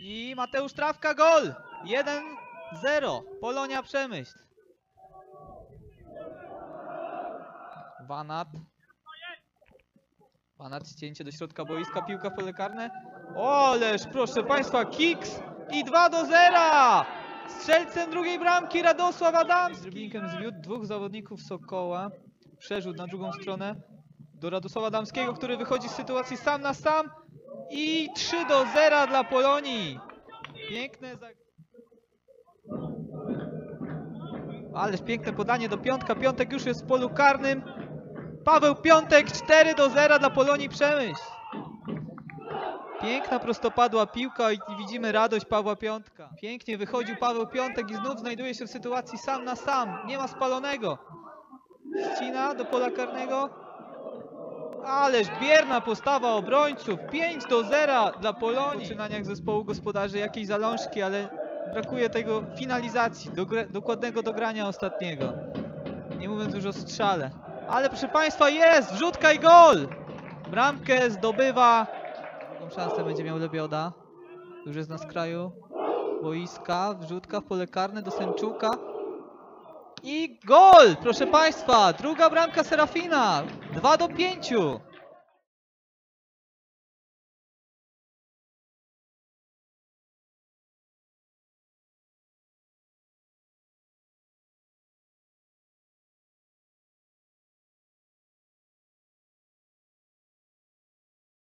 I Mateusz Trawka gol! 1-0. Polonia Przemyśl. Wanat. Wanat ścięcie do środka boiska, piłka w pole karne. Oleż, proszę Państwa, Kiks i 2 do 0! Strzelcem drugiej bramki Radosław Adamski. Driblinkiem zwiódł dwóch zawodników Sokoła. Przerzut na drugą stronę do Radosława Adamskiego, który wychodzi z sytuacji sam na sam. I 3 do 0 dla Polonii. Piękne za... Ależ piękne podanie do Piątka. Piątek już jest w polu karnym. Paweł Piątek 4 do 0 dla Polonii Przemyśl. Piękna prostopadła piłka i widzimy radość Pawła Piątka. Pięknie wychodził Paweł Piątek i znów znajduje się w sytuacji sam na sam. Nie ma spalonego. Ścina do pola karnego. Ależ bierna postawa obrońców. 5 do 0 dla Polonii. W poczynaniach zespołu gospodarzy jakieś zalążki, ale brakuje tego finalizacji, dokładnego dogrania ostatniego. Nie mówiąc już o strzale. Ale proszę Państwa jest! Wrzutka i gol! Bramkę zdobywa. Drugą szansę będzie miał Lebioda. Już jest na skraju boiska. Wrzutka w pole karne do Sęczuka. I gol! Proszę Państwa, druga bramka Serafina. 2 do 5.